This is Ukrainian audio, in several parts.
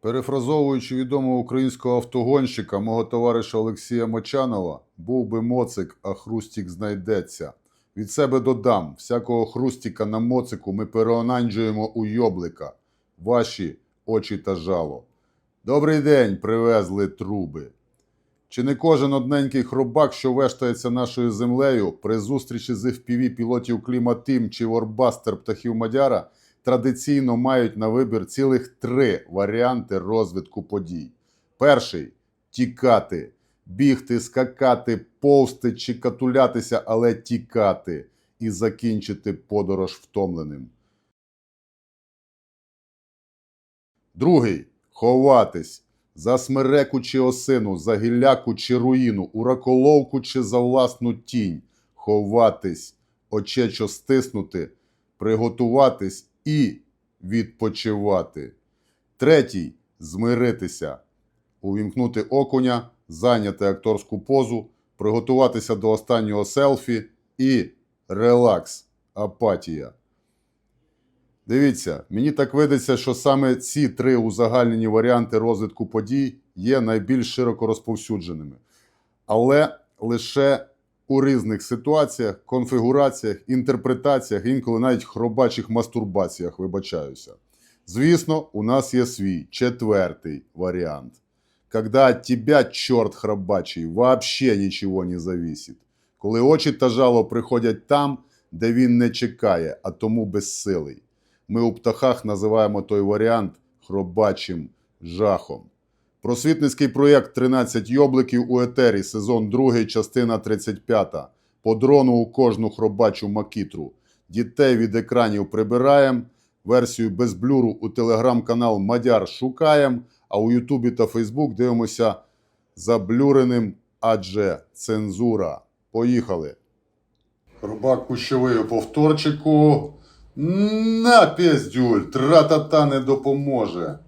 Перефразовуючи відомого українського автогонщика, мого товариша Олексія Мочанова, був би моцик, а хрустік знайдеться. Від себе додам, всякого хрустіка на моцику ми переонанджуємо у йоблика. Ваші очі та жало. Добрий день, привезли труби. Чи не кожен одненький хробак, що вештається нашою землею, при зустрічі з FPV пілотів Кліматим чи Ворбастер птахів Мадяра традиційно мають на вибір цілих три варіанти розвитку подій. Перший тікати, бігти, скакати, повсти чи катулятися, але тікати і закінчити подорож втомленим. Другий ховатись за смереку чи осину, за гілляку чи руїну, у раколовку чи за власну тінь, ховатись, очечо стиснути, приготуватись і відпочивати. Третій змиритися, увімкнути окуня, зайняти акторську позу, приготуватися до останнього селфі і релакс, апатія. Дивіться, мені так видається, що саме ці три узагальнені варіанти розвитку подій є найбільш широко розповсюдженими. Але лише у різних ситуаціях, конфігураціях, інтерпретаціях, інколи навіть хробачих мастурбаціях, вибачаюся. Звісно, у нас є свій четвертий варіант. Когда от тебя, черт хробачий, вообще нічого не зависит. Коли очі та жало приходять там, де він не чекає, а тому безсилий. Ми у птахах називаємо той варіант хробачим жахом. Просвітницький проєкт 13 йобликів у етері, сезон 2, частина 35. По дрону у кожну хробачу макітру. Дітей від екранів прибираємо. Версію без блюру у телеграм-канал Мадяр шукаємо, а у Ютубі та Фейсбук дивимося заблюреним, адже цензура. Поїхали. Хробак кущовий у повторчику. На піздюль, тра-та-та не допоможе.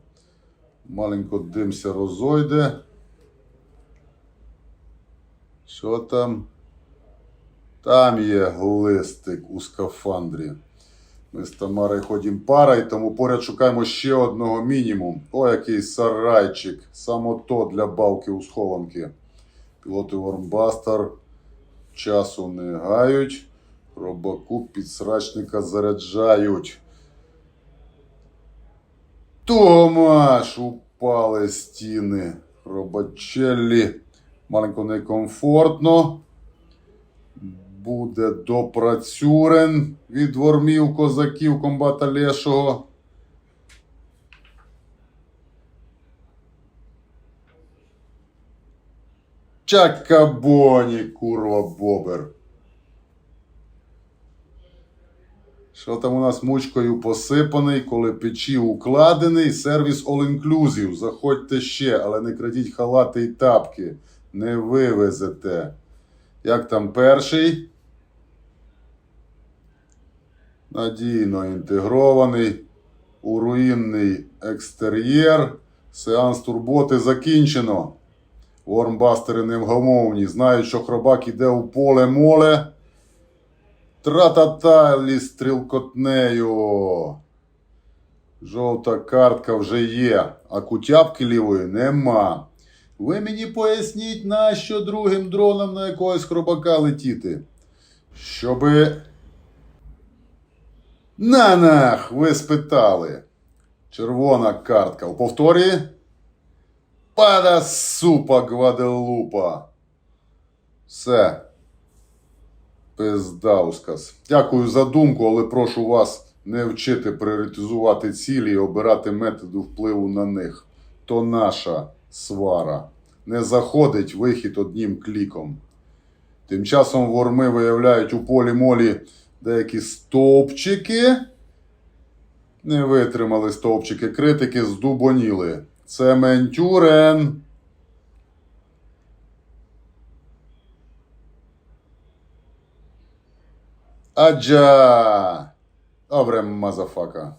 Маленько димся розойде. Що там? Там є глистик у скафандрі. Ми з Тамарою ходимо пара, і тому поряд шукаємо ще одного мінімум. О, який сарайчик. Само то для балки у схованки. Пілоти Вормбастер часу не гають. Робаку підсрачника заряджають. Томаш, упали стіни. Робачеллі. Маленько некомфортно. Буде допрацюрен від вормів козаків комбата Лешого. Чакабоні, курва бобер. Що там у нас мучкою посипаний, коли печі укладений, сервіс all inclusive. Заходьте ще, але не крадіть халати і тапки. Не вивезете. Як там перший? Надійно інтегрований. У руїнний екстер'єр. Сеанс турботи закінчено. Вормбастери невгамовні. Знають, що хробак іде у поле моле. Тра-та-та стрілкотнею. Жовта картка вже є, а кутяпки лівої нема. Ви мені поясніть, нащо другим дроном на якогось хробака летіти? Щоби. На нах, ви спитали. Червона картка. У повторі. Пада супа Гваделупа. Все. Пиздаускас. Дякую за думку, але прошу вас не вчити пріоритизувати цілі і обирати методи впливу на них. То наша свара. Не заходить вихід одним кліком. Тим часом ворми виявляють у полі молі деякі стовпчики. Не витримали стовпчики критики, здубоніли. Цементюрен. Аджа! Добре, мазафака.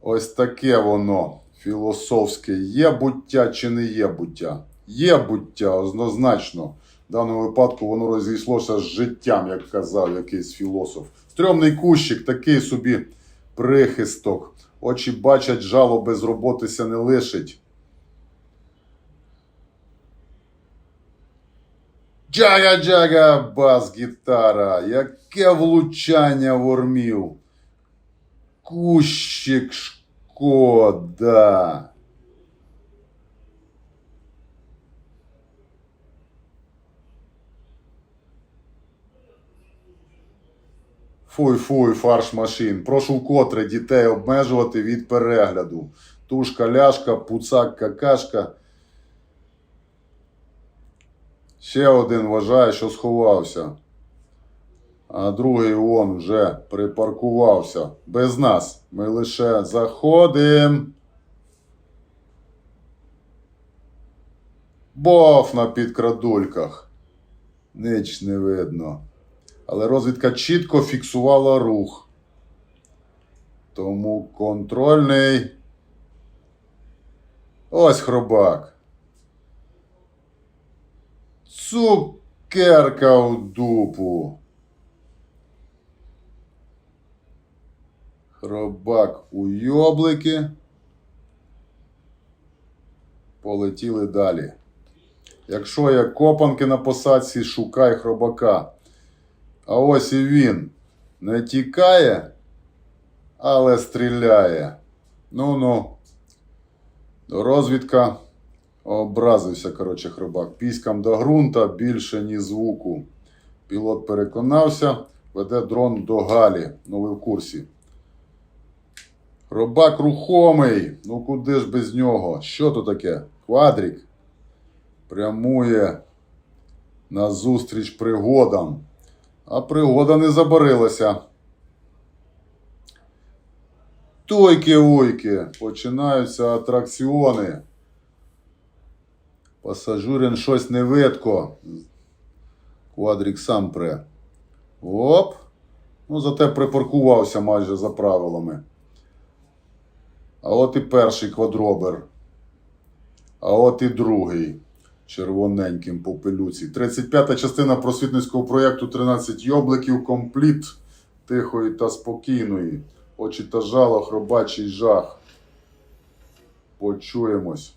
Ось таке воно філософське. Є буття чи не є буття? Є буття, однозначно. В даному випадку воно розійшлося з життям, як казав якийсь філософ. Стрьомний кущик, такий собі прихисток. Очі бачать, жало без роботися не лишить. Джага-джага, бас-гітара, яке влучання вормів. Кущик шкода. Фуй-фуй, фарш машин. Прошу вкотре дітей обмежувати від перегляду. Тушка, ляшка, пуцак, какашка. Ще один вважає, що сховався. А другий он вже припаркувався. Без нас. Ми лише заходимо. Бов на підкрадульках. Ніч не видно. Але розвідка чітко фіксувала рух. Тому контрольний. Ось хробак. Цукерка в дупу. Хробак у йоблики. Полетіли далі. Якщо є копанки на посадці, шукай хробака. А ось і він. Не тікає, але стріляє. Ну-ну. Розвідка. Образився, коротше, хробак. Піськам до ґрунта більше ні звуку. Пілот переконався, веде дрон до Галі. Ну ви в курсі. Хробак рухомий. Ну куди ж без нього? Що то таке? Квадрік. Прямує назустріч пригодам. А пригода не забарилася. Тойки-уйки, починаються атракціони. Пасажирин щось не видко. Квадрік сам пре. Оп. Ну, зате припаркувався майже за правилами. А от і перший квадробер. А от і другий. Червоненьким по пилюці. 35-та частина просвітницького проєкту 13 йобликів компліт тихої та спокійної. Очі та жало, хробачий жах. Почуємось.